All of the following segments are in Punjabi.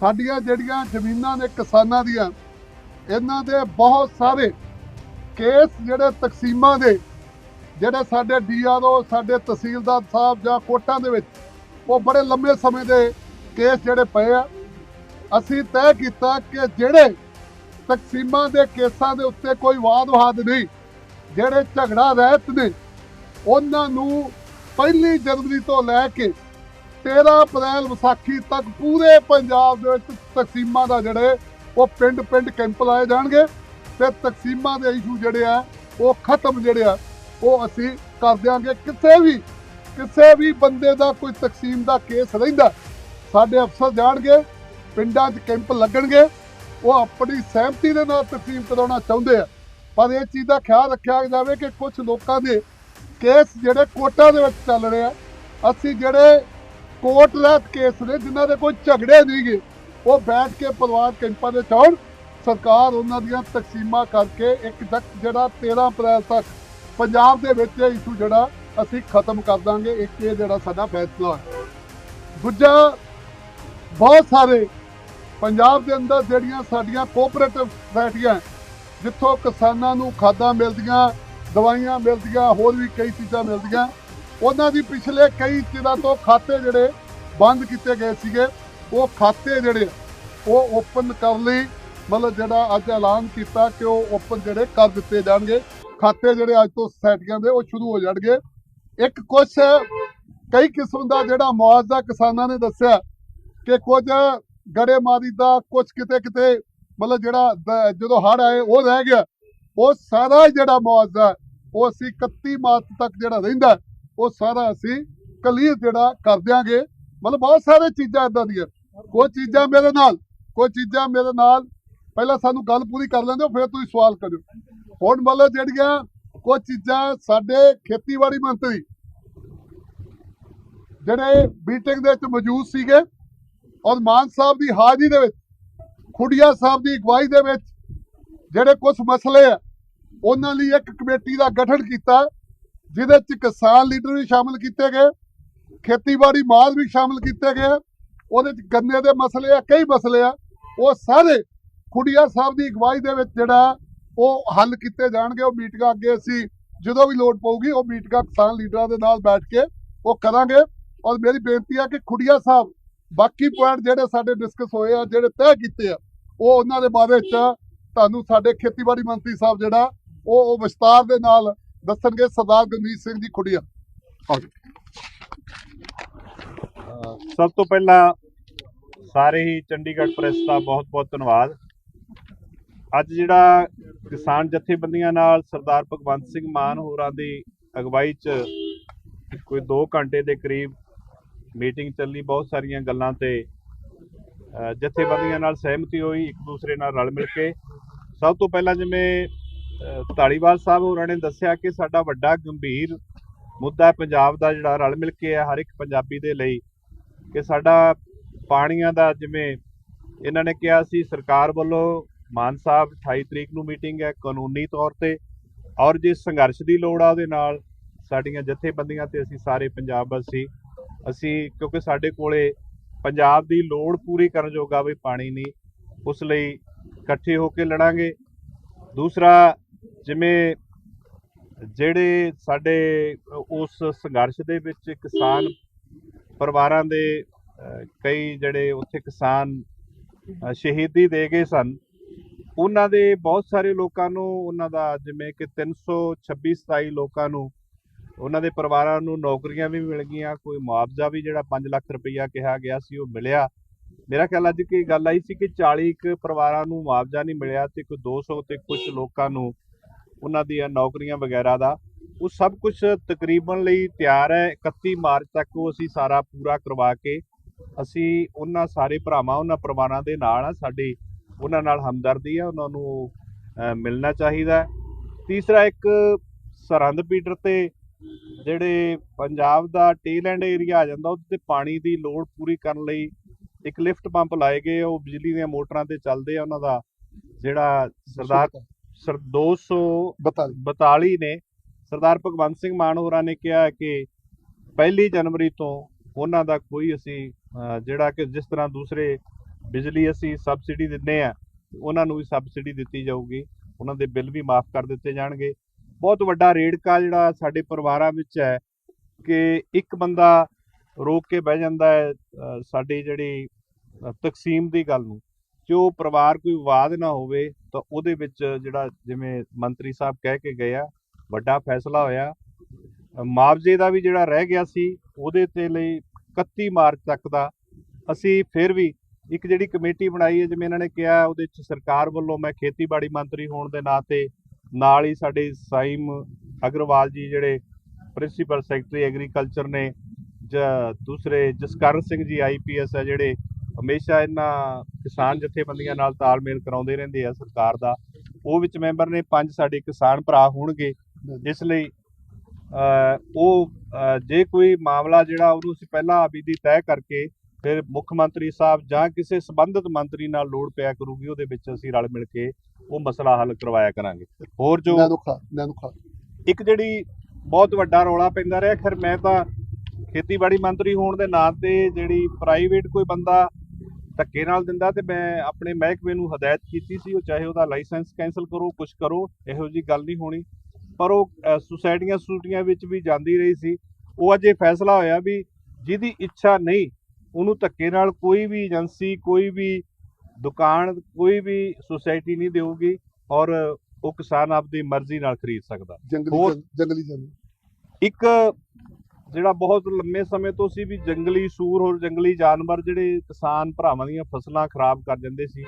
ਸਾਡੀਆਂ ਜਿਹੜੀਆਂ ਜ਼ਮੀਨਾਂ ਨੇ ਕਿਸਾਨਾਂ ਦੀਆਂ, ਇਹਨਾਂ ਦੇ ਬਹੁਤ ਸਾਰੇ ਕੇਸ ਜਿਹੜੇ ਤਕਸੀਮਾਂ ਦੇ, ਜਿਹੜੇ ਸਾਡੇ ਡੀਆਰਓ, ਸਾਡੇ ਤਹਿਸੀਲਦਾਰ ਸਾਹਿਬ ਜਾਂ ਕੋਟਾਂ ਦੇ ਵਿੱਚ, ਉਹ ਬੜੇ ਲੰਮੇ ਸਮੇਂ ਦੇ ਕੇਸ ਜਿਹੜੇ ਪਏ ਆ। ਅਸੀਂ ਤੈਅ ਕੀਤਾ ਕਿ ਜਿਹੜੇ ਤਕਸੀਮਾਂ ਦੇ ਕੇਸਾਂ ਦੇ ਉੱਤੇ ਕੋਈ ਵਾਦ-ਵਿਵਾਦ ਨਹੀਂ, ਜਿਹੜੇ ਝਗੜਾ ਰਹਿਤ ਨੇ, ਉਹਨਾਂ ਨੂੰ ਪਹਿਲੀ ਜਨਵਰੀ ਤੋਂ ਲੈ ਕੇ 13 ਅਪ੍ਰੈਲ ਵਿਸਾਖੀ ਤੱਕ ਪੂਰੇ ਪੰਜਾਬ ਦੇ ਵਿੱਚ ਤਕਸੀਮਾਂ ਦਾ ਜਿਹੜੇ ਉਹ ਪਿੰਡ-ਪਿੰਡ ਕੈਂਪ ਲਾਏ ਜਾਣਗੇ ਤੇ ਤਕਸੀਮਾਂ ਦੇ ਇਸ਼ੂ ਜਿਹੜੇ ਆ, ਉਹ ਖਤਮ ਜਿਹੜੇ ਆ, ਉਹ ਅਸੀਂ ਕਰ ਦਿਆਂਗੇ। ਕਿਸੇ ਵੀ ਕਿਸੇ ਵੀ ਬੰਦੇ ਦਾ ਕੋਈ ਤਕਸੀਮ ਦਾ ਕੇਸ ਰਹਿੰਦਾ, ਸਾਡੇ ਅਫਸਰ ਜਾਣਗੇ, ਪਿੰਡਾਂ 'ਚ ਕੈਂਪ ਲੱਗਣਗੇ, ਉਹ ਆਪਣੀ ਸਹਿਮਤੀ ਦੇ ਨਾਲ ਤਕਸੀਮ ਕਰਾਉਣਾ ਚਾਹੁੰਦੇ ਆ। ਪਰ ਇਹ ਚੀਜ਼ ਦਾ ਖਿਆਲ ਰੱਖਿਆ ਜਾਵੇ ਕਿ ਕੁਝ ਲੋਕਾਂ ਦੇ ਕੇਸ ਜਿਹੜੇ ਕੋਰਟਾਂ ਦੇ ਵਿੱਚ ਚੱਲ ਰਹੇ ਆ, ਅਸੀਂ ਜਿਹੜੇ ਕੋਰਟ ਰਹਿਤ ਕੇਸ ਨੇ ਜਿਨ੍ਹਾਂ ਦੇ ਕੋਈ ਝਗੜੇ ਨਹੀਂਗੇ, ਉਹ ਬੈਠ ਕੇ ਪਰਿਵਾਰ ਕੈਂਪਾਂ ਦੇ ਚੌੜ ਸਰਕਾਰ ਉਹਨਾਂ ਦੀਆਂ ਤਕਸੀਮਾਂ ਕਰਕੇ ਇੱਕ ਤੱਕ ਜਿਹੜਾ 13 ਅਪ੍ਰੈਲ ਤੱਕ ਪੰਜਾਬ ਦੇ ਵਿੱਚ ਇਹ ਇਸ਼ੂ ਜਿਹੜਾ ਅਸੀਂ ਖਤਮ ਕਰ ਦਾਂਗੇ, ਇੱਕ ਇਹ ਜਿਹੜਾ ਸਾਡਾ ਫੈਸਲਾ ਹੈ। ਦੂਜਾ, ਬਹੁਤ ਸਾਰੇ ਪੰਜਾਬ ਦੇ ਅੰਦਰ ਜਿਹੜੀਆਂ ਸਾਡੀਆਂ ਕੋਆਪਰੇਟਿਵ ਸੋਸਾਇਟੀਆਂ ਜਿੱਥੋਂ ਕਿਸਾਨਾਂ ਨੂੰ ਖਾਦਾਂ ਮਿਲਦੀਆਂ, ਦਵਾਈਆਂ ਮਿਲਦੀਆਂ, ਹੋਰ ਵੀ ਕਈ ਚੀਜ਼ਾਂ ਮਿਲਦੀਆਂ ਉਹਨਾਂ ਦੀ ਪਿਛਲੇ ਕਈ ਦਿਨਾਂ ਤੋਂ ਖਾਤੇ ਜਿਹੜੇ ਬੰਦ ਕੀਤੇ ਗਏ ਸੀਗੇ, ਉਹ ਖਾਤੇ ਜਿਹੜੇ ਉਹ ਓਪਨ ਕਰਨ ਲਈ। ਮਤਲਬ ਜਿਹੜਾ ਅੱਜ ਐਲਾਨ ਕੀਤਾ ਕਿ ਉਹ ਓਪਨ ਜਿਹੜੇ ਕਰ ਦਿੱਤੇ ਜਾਣਗੇ। ਖਾਤੇ ਜਿਹੜੇ ਅੱਜ ਤੋਂ ਸੋਸਾਇਟੀਆਂ ਦੇ ਉਹ ਸ਼ੁਰੂ ਹੋ ਜਾਣਗੇ। ਇੱਕ ਕੁਛ ਕਈ ਕਿਸਮ ਦਾ ਜਿਹੜਾ ਮੁਆਵਜ਼ਾ ਕਿਸਾਨਾਂ ਨੇ ਦੱਸਿਆ ਕਿ ਕੁਝ ਗੜੇਮਾਰੀ ਦਾ ਕੁਝ ਕਿਤੇ ਕਿਤੇ ਮਤਲਬ ਜਿਹੜਾ ਜਦੋਂ ਹੜ ਆਏ, ਉਹ ਰਹਿ ਗਿਆ। ਉਹ ਸਾਰਾ ਹੀ ਜਿਹੜਾ ਮੁਆਵਜ਼ਾ, ਉਹ ਅਸੀਂ 31 ਮਾਰਚ ਤੱਕ ਜਿਹੜਾ ਰਹਿੰਦਾ। ਉਹ ਸਾਰਾ ਅਸੀਂ ਕਲੀਅਰ ਜਿਹੜਾ ਕਰ ਦਿਆਂਗੇ। ਮਤਲਬ ਬਹੁਤ ਸਾਰੇ ਚੀਜ਼ਾਂ ਇਦਾਂ ਦੀਆਂ। ਕੋਈ ਚੀਜ਼ਾਂ ਮੇਰੇ ਨਾਲ, ਕੋਈ ਚੀਜ਼ਾਂ ਮੇਰੇ ਨਾਲ, ਪਹਿਲਾਂ ਸਾਨੂੰ ਗੱਲ ਪੂਰੀ ਕਰ ਲੈਂਦੇ ਹੋ, ਫਿਰ ਤੁਸੀਂ ਸਵਾਲ ਕਰਿਓ। ਹੁਣ ਮਤਲਬ ਜਿਹੜੀਆਂ ਕੁਝ ਚੀਜ਼ਾਂ ਸਾਡੇ ਖੇਤੀਬਾੜੀ ਮੰਤਰੀ ਜਿਹੜੇ ਮੀਟਿੰਗ ਦੇ ਵਿੱਚ ਮੌਜੂਦ ਸੀਗੇ, ਔਰ ਮਾਨ ਸਾਹਿਬ ਦੀ ਹਾਜ਼ਰੀ ਦੇ ਵਿੱਚ ਖੁੱਡੀਆ ਸਾਹਿਬ ਦੀ ਅਗਵਾਈ ਦੇ ਵਿੱਚ ਜਿਹੜੇ ਕੁਝ ਮਸਲੇ ਆ, ਉਹਨਾਂ ਲਈ ਇੱਕ ਕਮੇਟੀ ਦਾ ਗਠਨ ਕੀਤਾ। ਜਿਹਦੇ ਚ ਕਿਸਾਨ ਲੀਡਰ ਵੀ ਸ਼ਾਮਲ ਕੀਤੇ ਗਏ ਖੇਤੀਬਾੜੀ ਮਾਲ ਵੀ ਸ਼ਾਮਲ ਕੀਤੇ ਗਏ ਉਹਦੇ ਚ ਗੰਨੇ ਦੇ ਮਸਲੇ ਆ ਕਈ ਮਸਲੇ ਆ ਉਹ ਸਾਰੇ ਖੁੱਡੀਆ ਸਾਹਿਬ ਦੀ ਅਗਵਾਈ ਦੇ ਵਿੱਚ ਜਿਹੜਾ ਉਹ ਹੱਲ ਕੀਤੇ ਜਾਣਗੇ ਉਹ ਮੀਟਿੰਗਾਂ ਅੱਗੇ ਅਸੀਂ ਜਦੋਂ ਵੀ ਲੋੜ ਪਊਗੀ ਉਹ ਮੀਟਿੰਗਾਂ ਕਿਸਾਨ ਲੀਡਰਾਂ ਦੇ ਨਾਲ ਬੈਠ ਕੇ ਉਹ ਕਰਾਂਗੇ। ਔਰ ਮੇਰੀ ਬੇਨਤੀ ਆ ਕਿ ਖੁੱਡੀਆ ਸਾਹਿਬ ਬਾਕੀ ਪੁਆਇੰਟ ਜਿਹੜੇ ਸਾਡੇ ਡਿਸਕਸ ਹੋਏ ਆ ਜਿਹੜੇ ਤੈਅ ਕੀਤੇ ਆ ਉਹ ਉਹਨਾਂ ਦੇ ਬਾਰੇ ਚ ਤੁਹਾਨੂੰ ਸਾਡੇ ਖੇਤੀਬਾੜੀ ਮੰਤਰੀ ਸਾਹਿਬ ਜਿਹੜਾ ਉਹ ਉਹ ਵਿਸਤਾਰ ਦੇ ਨਾਲ ਦੱਸਣਗੇ ਸਰਦਾਰ ਗਰਮੀਤ ਸਿੰਘ ਦੀ ਖੁੱਡੀਆ ਅਹ ਸਭ ਤੋਂ ਪਹਿਲਾਂ ਸਾਰੇ ਹੀ ਚੰਡੀਗੜ੍ਹ ਪ੍ਰੈਸ ਦਾ ਬਹੁਤ-ਬਹੁਤ ਧੰਨਵਾਦ। ਅੱਜ ਜਿਹੜਾ ਕਿਸਾਨ ਜਥੇਬੰਦੀਆਂ ਨਾਲ ਸਰਦਾਰ ਭਗਵੰਤ ਸਿੰਘ ਮਾਨ ਹੋਰਾਂ ਦੀ ਅਗਵਾਈ 'ਚ ਕੋਈ 2 ਘੰਟੇ ਦੇ ਕਰੀਬ ਮੀਟਿੰਗ ਚੱਲੀ, ਬਹੁਤ ਸਾਰੀਆਂ ਗੱਲਾਂ ਤੇ ਜਥੇਬੰਦੀਆਂ ਨਾਲ ਸਹਿਮਤੀ ਹੋਈ, ਇੱਕ ਦੂਸਰੇ ਨਾਲ ਰਲ ਮਿਲ ਕੇ। ਸਭ ਤੋਂ ਪਹਿਲਾਂ ਜਿਵੇਂ ਧਾਲੀਵਾਲ ਸਾਹਿਬ ਹੋਰਾਂ ਨੇ ਦੱਸਿਆ ਕਿ ਸਾਡਾ ਵੱਡਾ ਗੰਭੀਰ ਮੁੱਦਾ ਪੰਜਾਬ ਦਾ ਜਿਹੜਾ ਰਲ ਮਿਲ ਕੇ ਹੈ, ਹਰ ਇੱਕ ਪੰਜਾਬੀ ਦੇ ਲਈ ਕਿ ਸਾਡਾ ਪਾਣੀਆਂ ਦਾ ਜਿਵੇਂ ਇਹਨਾਂ ਨੇ ਕਿਹਾ ਸੀ, ਸਰਕਾਰ ਵੱਲੋਂ ਮਾਨ ਸਾਹਿਬ 28 ਤਰੀਕ ਨੂੰ ਮੀਟਿੰਗ ਹੈ ਕਾਨੂੰਨੀ ਤੌਰ ਤੇ ਔਰ ਜੇ ਸੰਘਰਸ਼ ਦੀ ਲੋੜ ਆ ਉਹਦੇ ਨਾਲ ਸਾਡੀਆਂ ਜਥੇਬੰਦੀਆਂ ਤੇ ਅਸੀਂ ਸਾਰੇ ਪੰਜਾਬ ਵਾਸੀ, ਅਸੀਂ ਕਿਉਂਕਿ ਸਾਡੇ ਕੋਲੇ ਪੰਜਾਬ ਦੀ ਲੋੜ ਪੂਰੀ ਕਰਨ ਜੋਗਾ ਵੀ ਪਾਣੀ ਨਹੀਂ, ਉਸ ਲਈ ਇਕੱਠੇ ਹੋ ਕੇ ਲੜਾਂਗੇ। ਦੂਸਰਾ ਜਿਵੇਂ ਜਿਹੜੇ ਸਾਡੇ ਉਸ ਸੰਘਰਸ਼ ਦੇ ਵਿੱਚ ਕਿਸਾਨ ਪਰਿਵਾਰਾਂ ਦੇ ਕਈ ਜਿਹੜੇ ਉੱਥੇ ਕਿਸਾਨ ਸ਼ਹੀਦੀ ਦੇ ਗਏ ਸਨ ਉਹਨਾਂ ਦੇ ਬਹੁਤ ਸਾਰੇ ਲੋਕਾਂ ਨੂੰ ਉਹਨਾਂ ਦਾ ਜਿਵੇਂ ਕਿ 326 27 ਲੋਕਾਂ ਨੂੰ ਉਹਨਾਂ ਦੇ ਪਰਿਵਾਰਾਂ ਨੂੰ ਨੌਕਰੀਆਂ ਵੀ ਮਿਲ ਗਈਆਂ ਕੋਈ ਮੁਆਵਜ਼ਾ ਵੀ ਜਿਹੜਾ 5 ਲੱਖ ਰੁਪਈਆ ਕਿਹਾ ਗਿਆ ਸੀ ਉਹ ਮਿਲਿਆ। ਮੇਰਾ ਖਿਆਲ ਅੱਜ ਕੀ ਗੱਲ ਆਈ ਸੀ ਕਿ 40 ਕੁ ਪਰਿਵਾਰਾਂ ਨੂੰ ਮੁਆਵਜ਼ਾ ਨਹੀਂ ਮਿਲਿਆ ਤੇ ਕੋਈ 200 ਤੇ ਕੁਝ ਲੋਕਾਂ ਨੂੰ ਉਹਨਾਂ ਦੀਆਂ ਨੌਕਰੀਆਂ ਵਗੈਰਾ ਦਾ, ਉਹ ਸਭ ਕੁਝ ਤਕਰੀਬਨ ਲਈ ਤਿਆਰ ਹੈ। 31 ਮਾਰਚ ਤੱਕ ਉਹ ਅਸੀਂ ਸਾਰਾ ਪੂਰਾ ਕਰਵਾ ਕੇ ਅਸੀਂ ਉਹਨਾਂ ਸਾਰੇ ਭਰਾਵਾਂ, ਉਹਨਾਂ ਪਰਿਵਾਰਾਂ ਦੇ ਨਾਲ ਆ, ਸਾਡੀ ਉਹਨਾਂ ਨਾਲ ਹਮਦਰਦੀ ਆ, ਉਹਨਾਂ ਨੂੰ ਮਿਲਣਾ ਚਾਹੀਦਾ ਤੀਸਰਾ ਇੱਕ ਸਰਹੰਦ ਪੀਟਰ ਤੇ ਜਿਹੜੇ ਪੰਜਾਬ ਦਾ ਟੇਲੈਂਡ ਏਰੀਆ ਆ ਜਾਂਦਾ, ਉਹਦੇ ਤੇ ਪਾਣੀ ਦੀ ਲੋੜ ਪੂਰੀ ਕਰਨ ਲਈ ਇੱਕ ਲਿਫਟ ਪੰਪ ਲਾਏ ਗਏ ਉਹ ਬਿਜਲੀ ਦੀਆਂ ਮੋਟਰਾਂ ਤੇ ਚੱਲਦੇ ਆ, ਉਹਨਾਂ ਦਾ ਜਿਹੜਾ ਸਰਦਾਰ ਸਰ 242 42 ਨੇ। ਸਰਦਾਰ ਭਗਵੰਤ ਸਿੰਘ ਮਾਨ ਹੋਰਾਂ ਨੇ ਕਿਹਾ ਕਿ ਪਹਿਲੀ ਜਨਵਰੀ ਤੋਂ ਉਹਨਾਂ ਦਾ ਕੋਈ ਅਸੀਂ ਜਿਹੜਾ ਕਿ ਜਿਸ ਤਰ੍ਹਾਂ ਦੂਸਰੇ ਬਿਜਲੀ ਅਸੀਂ ਸਬਸਿਡੀ ਦਿੰਦੇ ਆ ਉਹਨਾਂ ਨੂੰ ਵੀ ਸਬਸਿਡੀ ਦਿੱਤੀ ਜਾਊਗੀ। ਉਹਨਾਂ ਦੇ ਬਿੱਲ ਵੀ ਮਾਫ ਕਰ ਦਿੱਤੇ ਜਾਣਗੇ। ਬਹੁਤ ਵੱਡਾ ਰੇੜਕਾ ਜਿਹੜਾ ਸਾਡੇ ਪਰਿਵਾਰਾਂ ਵਿੱਚ ਹੈ ਕਿ ਇੱਕ ਬੰਦਾ ਰੋਕ ਕੇ ਬਹਿ ਜਾਂਦਾ ਹੈ ਸਾਡੀ ਜਿਹੜੀ ਤਕਸੀਮ ਦੀ ਗੱਲ ਨੂੰ। ਜੋ ਪਰਿਵਾਰ ਕੋਈ ਵਿਵਾਦ ਨਾ ਹੋਵੇ ਤਾਂ ਉਹਦੇ ਵਿੱਚ ਜਿਹੜਾ ਜਿਵੇਂ ਮੰਤਰੀ ਸਾਹਿਬ ਕਹਿ ਕੇ ਗਏ ਆ, ਵੱਡਾ ਫੈਸਲਾ ਹੋਇਆ। ਮੁਆਵਜ਼ੇ ਦਾ ਵੀ ਜਿਹੜਾ ਰਹਿ ਗਿਆ ਸੀ, ਉਹਦੇ ਤੇ ਲਈ 31 ਮਾਰਚ ਤੱਕ ਦਾ। ਅਸੀਂ ਫਿਰ ਵੀ ਇੱਕ ਜਿਹੜੀ ਕਮੇਟੀ ਬਣਾਈ ਹੈ, ਜਿਵੇਂ ਇਹਨਾਂ ਨੇ ਕਿਹਾ, ਉਹਦੇ ਵਿੱਚ ਸਰਕਾਰ ਵੱਲੋਂ ਮੈਂ ਖੇਤੀਬਾੜੀ ਮੰਤਰੀ ਹੋਣ ਦੇ ਨਾਤੇ ਨਾਲ ਹੀ ਸਾਡੇ ਸਾਈਮ ਅਗਰਵਾਲ ਜੀ ਜਿਹੜੇ ਪ੍ਰਿੰਸੀਪਲ ਸੈਕਟਰੀ ਐਗਰੀਕਲਚਰ ਨੇ, ਜ- ਦੂਸਰੇ ਜਸਕਰਨ ਸਿੰਘ ਜੀ ਆਈਪੀਐਸ ਹੈ ਜਿਹੜੇ ਹਮੇਸ਼ਾ ਇਹਨਾਂ ਕਿਸਾਨ ਜਥੇਬੰਦੀਆਂ ਨਾਲ ਤਾਲਮੇਲ ਕਰਾਉਂਦੇ ਰਹਿੰਦੇ ਆ ਸਰਕਾਰ ਦਾ। ਉਹ ਵਿੱਚ ਮੈਂਬਰ ਨੇ ਪੰਜ ਸਾਡੇ ਕਿਸਾਨ ਭਰਾ ਹੋਣਗੇ ਇਸ ਲਈ ਉਹ ਜੇ ਕੋਈ ਮਾਮਲਾ ਜਿਹੜਾ ਉਹਨੂੰ ਅਸੀਂ ਪਹਿਲਾਂ ਅਬੀਦੀ ਤੈਅ ਕਰਕੇ ਫਿਰ ਮੁੱਖ ਮੰਤਰੀ ਸਾਹਿਬ ਜਾਂ ਕਿਸੇ ਸੰਬੰਧਿਤ ਮੰਤਰੀ ਨਾਲ ਲੋੜ ਪਿਆ ਕਰੂਗੀ ਉਹਦੇ ਵਿੱਚ ਅਸੀਂ ਰਲ ਮਿਲ ਕੇ ਉਹ ਮਸਲਾ ਹੱਲ ਕਰਵਾਇਆ ਕਰਾਂਗੇ। ਹੋਰ ਜੋ ਇੱਕ ਜਿਹੜੀ ਬਹੁਤ ਵੱਡਾ ਰੌਲਾ ਪੈਂਦਾ ਰਿਹਾ ਖੈਰ ਮੈਂ ਤਾਂ ਖੇਤੀਬਾੜੀ ਮੰਤਰੀ ਹੋਣ ਦੇ ਨਾਂ ਤੇ ਜਿਹੜੀ ਪ੍ਰਾਈਵੇਟ ਕੋਈ ਬੰਦਾ ਧੱਕੇ ਨਾਲ ਦਿੰਦਾ ਤੇ ਮੈਂ ਆਪਣੇ ਮਹਿਕਮੇ ਨੂੰ ਹਦਾਇਤ ਕੀਤੀ ਸੀ ਉਹ ਚਾਹੇ ਉਹਦਾ ਲਾਇਸੈਂਸ ਕੈਨਸਲ ਕਰੋ ਕੁਝ ਕਰੋ ਇਹੋ ਜੀ ਗੱਲ ਨਹੀਂ ਹੋਣੀ। ਪਰ ਉਹ ਸੁਸਾਇਟੀਆਂ ਸੂਟੀਆਂ ਵਿੱਚ ਵੀ ਜਾਂਦੀ ਰਹੀ ਸੀ। ਉਹ ਅੱਜ ਇਹ ਫੈਸਲਾ ਹੋਇਆ ਵੀ ਜਿਹਦੀ ਇੱਛਾ ਨਹੀਂ ਉਹਨੂੰ ਧੱਕੇ ਨਾਲ ਕੋਈ ਵੀ ਏਜੰਸੀ ਕੋਈ ਵੀ ਦੁਕਾਨ ਕੋਈ ਵੀ ਸੁਸਾਇਟੀ ਨਹੀਂ ਦੇਊਗੀ ਔਰ ਉਹ ਕਿਸਾਨ ਆਪਦੀ ਮਰਜ਼ੀ ਨਾਲ ਖਰੀਦ ਸਕਦਾ। ਜੰਗਲੀ ਜੰਗਲ ਇੱਕ ਜਿਹੜਾ ਬਹੁਤ ਲੰਮੇ ਸਮੇਂ ਤੋਂ ਸੀ ਵੀ ਜੰਗਲੀ ਸੂਰ ਹੋਰ ਜੰਗਲੀ ਜਾਨਵਰ ਜਿਹੜੇ ਕਿਸਾਨ ਭਰਾਵਾਂ ਦੀਆਂ ਫਸਲਾਂ ਖਰਾਬ ਕਰ ਜਾਂਦੇ ਸੀ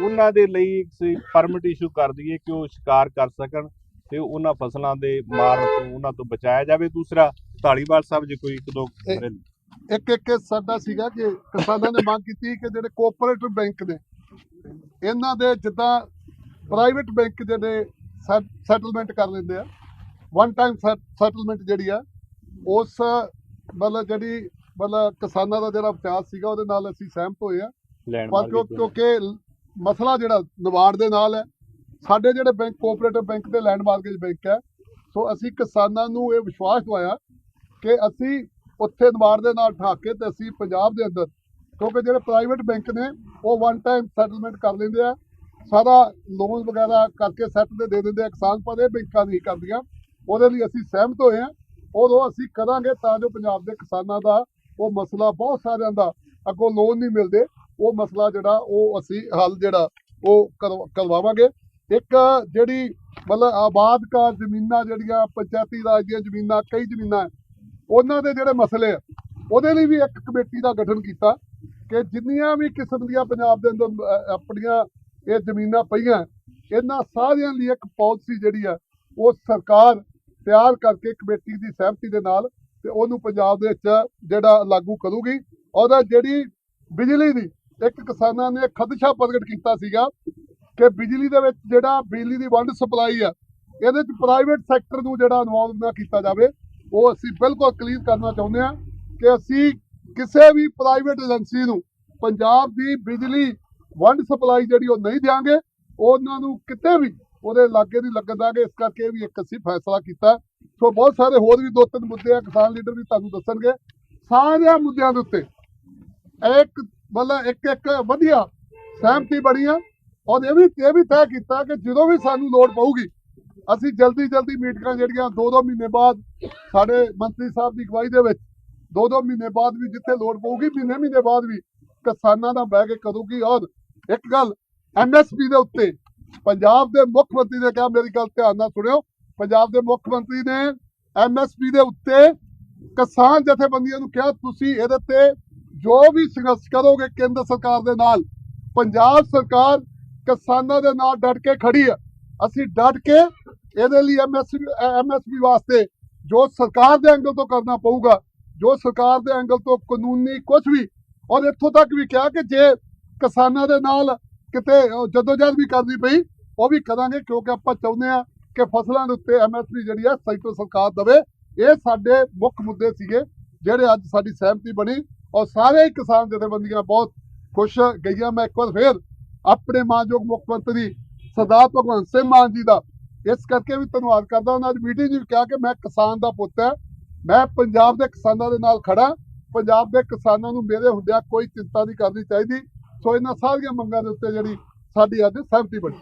ਉਹਨਾਂ ਦੇ ਲਈ ਇੱਕ ਪਰਮਿਟ ਇਸ਼ੂ ਕਰ ਦਈਏ ਕਿ ਉਹ ਸ਼ਿਕਾਰ ਕਰ ਸਕਣ ਤੇ ਉਹਨਾਂ ਫਸਲਾਂ ਦੇ ਮਾਰਨ ਤੋਂ ਉਹਨਾਂ ਤੋਂ ਬਚਾਇਆ ਜਾਵੇ। ਦੂਸਰਾ ਢਾਲੀਵਾਲ ਸਾਹਿਬ ਜੇ ਕੋਈ ਇੱਕ ਦੋ ਮੇਰੇ- ਇੱਕ ਇੱਕ ਸਾਡਾ ਸੀਗਾ ਕਿ ਕਿਸਾਨਾਂ ਨੇ ਮੰਗ ਕੀਤੀ ਕਿ ਜਿਹੜੇ ਕੋਆਪਰੇਟਿਵ ਬੈਂਕ ਨੇ ਇਹਨਾਂ ਦੇ ਜਿੱਦਾਂ ਪ੍ਰਾਈਵੇਟ ਬੈਂਕ ਜਿਹੜੇ ਸੈਟਲਮੈਂਟ ਕਰ ਲੈਂਦੇ ਆ ਵਨ ਟਾਈਮ ਸੈਟਲਮੈਂਟ ਜਿਹੜੀ ਆ ਉਸ ਮਤਲਬ ਜਿਹੜੀ ਮਤਲਬ ਕਿਸਾਨਾਂ ਦਾ ਜਿਹੜਾ ਵਿਚਾਰ ਸੀਗਾ ਉਹਦੇ ਨਾਲ ਅਸੀਂ ਸਹਿਮਤ ਹੋਏ ਆ ਪਰ ਕਿਉਂ- ਕਿਉਂਕਿ ਮਸਲਾ ਜਿਹੜਾ ਨਵਾੜ ਦੇ ਨਾਲ ਹੈ ਸਾਡੇ ਜਿਹੜੇ ਬੈਂਕ ਕੋਆਪਰੇਟਿਵ ਬੈਂਕ ਤੇ ਲੈਂਡ ਮਾਰਗੇਜ ਬੈਂਕ ਹੈ ਸੋ ਅਸੀਂ ਕਿਸਾਨਾਂ ਨੂੰ ਇਹ ਵਿਸ਼ਵਾਸ ਦਵਾਇਆ ਕਿ ਅਸੀਂ ਉੱਥੇ ਨਵਾੜ ਦੇ ਨਾਲ ਠਾ ਕੇ ਤੇ ਅਸੀਂ ਪੰਜਾਬ ਦੇ ਅੰਦਰ ਕਿਉਂਕਿ ਜਿਹੜੇ ਪ੍ਰਾਈਵੇਟ ਬੈਂਕ ਨੇ ਉਹ ਵਨ ਟਾਈਮ ਸੈਟਲਮੈਂਟ ਕਰ ਲੈਂਦੇ ਆ ਸਾਰਾ ਲੋਨ ਵਗੈਰਾ ਕਰਕੇ ਸੈੱਟ ਦੇ ਦੇ ਦਿੰਦੇ ਆ। ਕਿਸਾਨ ਪਰ ਇਹ ਬੈਂਕਾਂ ਨਹੀਂ ਕਰਦੀਆਂ ਉਹਦੇ ਲਈ ਅਸੀਂ ਸਹਿਮਤ ਹੋਏ ਆ ਔਰ ਉਹ ਅਸੀਂ ਕਰਾਂਗੇ ਤਾਂ ਜੋ ਪੰਜਾਬ ਦੇ ਕਿਸਾਨਾਂ ਦਾ ਉਹ ਮਸਲਾ ਬਹੁਤ ਸਾਰਿਆਂ ਦਾ ਅੱਗੋਂ ਲੋਨ ਨਹੀਂ ਮਿਲਦੇ। ਉਹ ਮਸਲਾ ਜਿਹੜਾ ਉਹ ਅਸੀਂ ਹੱਲ ਜਿਹੜਾ ਉਹ ਕਰਵਾ- ਕਰਵਾਵਾਂਗੇ। ਇੱਕ ਜਿਹੜੀ ਮਤਲਬ ਆਬਾਦ ਕਾਰ ਜ਼ਮੀਨਾਂ ਜਿਹੜੀਆਂ ਪੰਚਾਇਤੀ ਰਾਜ ਦੀਆਂ ਜ਼ਮੀਨਾਂ, ਕਈ ਜ਼ਮੀਨਾਂ ਉਹਨਾਂ ਦੇ ਜਿਹੜੇ ਮਸਲੇ ਆ, ਉਹਦੇ ਲਈ ਵੀ ਇੱਕ ਕਮੇਟੀ ਦਾ ਗਠਨ ਕੀਤਾ ਕਿ ਜਿੰਨੀਆਂ ਵੀ ਕਿਸਮ ਦੀਆਂ ਪੰਜਾਬ ਦੇ ਅੰਦਰ ਆਪਣੀਆਂ ਇਹ ਜ਼ਮੀਨਾਂ ਪਈਆਂ, ਇਹਨਾਂ ਸਾਰਿਆਂ ਲਈ ਇੱਕ ਪਾਲਿਸੀ ਜਿਹੜੀ ਆ, ਉਹ ਸਰਕਾਰ ਤਿਆਰ ਕਰਕੇ ਕਮੇਟੀ ਦੀ ਸਹਿਮਤੀ ਦੇ ਨਾਲ ਤੇ ਉਹਨੂੰ ਪੰਜਾਬ ਦੇ ਵਿੱਚ ਜਿਹੜਾ ਲਾਗੂ ਕਰੂਗੀ। ਔਰ ਜਿਹੜੀ ਬਿਜਲੀ ਦੀ ਇੱਕ ਕਿਸਾਨਾਂ ਨੇ ਖਦਸ਼ਾ ਪ੍ਰਗਟ ਕੀਤਾ ਸੀਗਾ ਕਿ ਬਿਜਲੀ ਦੇ ਵਿੱਚ ਜਿਹੜਾ ਬਿਜਲੀ ਦੀ ਵੰਡ ਸਪਲਾਈ ਆ, ਇਹਦੇ ਵਿੱਚ ਪ੍ਰਾਈਵੇਟ ਸੈਕਟਰ ਨੂੰ ਜਿਹੜਾ ਇਨਵੋਲਵ ਨਾ ਕੀਤਾ ਜਾਵੇ, ਉਹ ਅਸੀਂ ਬਿਲਕੁਲ ਕਲੀਅਰ ਕਰਨਾ ਚਾਹੁੰਦੇ ਆ ਕਿ ਅਸੀਂ ਕਿਸੇ ਵੀ ਪ੍ਰਾਈਵੇਟ ਏਜੰਸੀ ਨੂੰ ਪੰਜਾਬ ਦੀ ਬਿਜਲੀ ਵੰਡ ਸਪਲਾਈ ਜਿਹੜੀ ਉਹ ਨਹੀਂ ਦਿਆਂਗੇ, ਉਹਨਾਂ ਨੂੰ ਕਿਤੇ ਵੀ ਉਹਦੇ ਲਾਗੇ ਨਹੀਂ ਲੱਗਣ ਕਿ ਇਸ ਕਰਕੇ ਇਹ ਵੀ ਇੱਕ ਅਸੀਂ ਫੈਸਲਾ ਕੀਤਾ। ਸੋ ਬਹੁਤ ਸਾਰੇ ਹੋਰ ਵੀ ਦੋ ਤਿੰਨ ਮੁੱਦੇ ਆ, ਕਿਸਾਨ ਲੀਡਰ ਵੀ ਤੁਹਾਨੂੰ ਦੱਸਣਗੇ। ਸਾਰਿਆਂ ਮੁੱਦਿਆਂ ਦੇ ਉੱਤੇ ਇੱਕ ਮਤਲਬ ਇੱਕ ਇੱਕ ਵਧੀਆ ਸਹਿਮਤੀ ਬਣੀ ਆ ਔਰ ਇਹ ਵੀ ਇਹ ਵੀ ਤੈਅ ਕੀਤਾ ਕਿ ਜਦੋਂ ਵੀ ਸਾਨੂੰ ਲੋੜ ਪਊਗੀ, ਅਸੀਂ ਜਲਦੀ ਜਲਦੀ ਮੀਟਿੰਗਾਂ ਜਿਹੜੀਆਂ ਦੋ ਦੋ ਮਹੀਨੇ ਬਾਅਦ ਸਾਡੇ ਮੰਤਰੀ ਸਾਹਿਬ ਦੀ ਅਗਵਾਈ ਦੇ ਵਿੱਚ ਦੋ ਦੋ ਮਹੀਨੇ ਬਾਅਦ ਵੀ ਜਿੱਥੇ ਲੋੜ ਪਊਗੀ ਮਹੀਨੇ ਮਹੀਨੇ ਬਾਅਦ ਵੀ ਕਿਸਾਨਾਂ ਦਾ ਬਹਿ ਕੇ ਕਰੂਗੀ। ਔਰ ਇੱਕ ਗੱਲ ਐਮਐਸਪੀ ਦੇ ਉੱਤੇ ਪੰਜਾਬ ਦੇ ਮੁੱਖ ਮੰਤਰੀ ਨੇ ਕਿਹਾ, ਮੇਰੀ ਗੱਲ ਧਿਆਨ ਨਾਲ ਸੁਣਿਓ, ਪੰਜਾਬ ਦੇ ਮੁੱਖ ਮੰਤਰੀ ਨੇ ਐਮਐਸਪੀ ਦੇ ਉੱਤੇ ਕਿਸਾਨ ਜਥੇਬੰਦੀਆਂ ਨੂੰ ਕਿਹਾ, ਤੁਸੀਂ ਇਹਦੇ ਤੇ ਜੋ ਵੀ ਸੰਘਰਸ਼ ਕਰੋਗੇ ਕੇਂਦਰ ਸਰਕਾਰ ਦੇ ਨਾਲ, ਪੰਜਾਬ ਸਰਕਾਰ ਕਿਸਾਨਾਂ ਦੇ ਨਾਲ ਡਟ ਕੇ ਖੜੀ ਹੈ। ਅਸੀਂ ਡਟ ਕੇ ਇਹਦੇ ਲਈ ਐਮਐਸਪੀ ਐਮਐਸਪੀ ਵਾਸਤੇ ਜੋ ਸਰਕਾਰ ਦੇ ਐਂਗਲ ਤੋਂ ਕਰਨਾ ਪਊਗਾ, ਜੋ ਸਰਕਾਰ ਦੇ ਐਂਗਲ ਤੋਂ ਕਾਨੂੰਨੀ ਕੁਝ ਵੀ, ਔਰ ਇੱਥੋਂ ਤੱਕ ਵੀ ਕਿਹਾ ਕਿ ਜੇ ਕਿਸਾਨਾਂ ਦੇ ਨਾਲ ਕਿਤੇ ਜਦੋਜਹਿਦ ਵੀ ਕਰਨੀ ਪਈ, ਉਹ ਵੀ ਕਰਾਂਗੇ ਕਿਉਂਕਿ ਆਪਾਂ ਚਾਹੁੰਦੇ ਆ ਕਿ ਫਸਲਾਂ ਦੇ ਉੱਤੇ ਐਮਐਸਪੀ ਜਿਹੜੀ ਆ ਸੈਂਟਰ ਸਰਕਾਰ ਦਵੇ। ਇਹ ਸਾਡੇ ਮੁੱਖ ਮੁੱਦੇ ਸੀਗੇ, ਜਿਹੜੇ ਅੱਜ ਸਾਡੀ ਸਹਿਮਤੀ ਬਣੀ। ਔਰ ਸਾਰੇ ਹੀ ਕਿਸਾਨ ਜਥੇਬੰਦੀਆਂ ਬਹੁਤ ਖੁਸ਼ ਗਈਆਂ। ਮੈਂ ਇੱਕ ਵਾਰ ਫੇਰ ਆਪਣੇ ਮਾਨਯੋਗ ਮੁੱਖ ਮੰਤਰੀ ਸਰਦਾਰ ਭਗਵੰਤ ਸਿੰਘ ਮਾਨ ਜੀ ਦਾ ਇਸ ਕਰਕੇ ਵੀ ਧੰਨਵਾਦ ਕਰਦਾ। ਉਹਨਾਂ ਅੱਜ ਮੀਟਿੰਗ 'ਚ ਵੀ ਕਿਹਾ ਕਿ ਮੈਂ ਕਿਸਾਨ ਦਾ ਪੁੱਤ ਹੈ। ਮੈਂ ਪੰਜਾਬ ਦੇ ਕਿਸਾਨਾਂ ਦੇ ਨਾਲ ਖੜਾ ਪੰਜਾਬ ਦੇ ਕਿਸਾਨਾਂ ਨੂੰ ਮੇਰੇ ਹੁੰਦਿਆਂ ਕੋਈ ਚਿੰਤਾ ਨਹੀਂ ਕਰਨੀ ਚਾਹੀਦੀ। ਸੋ ਇਹਨਾਂ ਸਾਰੀਆਂ ਮੰਗਾਂ ਦੇ ਉੱਤੇ ਜਿਹੜੀ ਸਾਡੀ ਅੱਜ ਸਹਿਮਤੀ ਬਣੀ।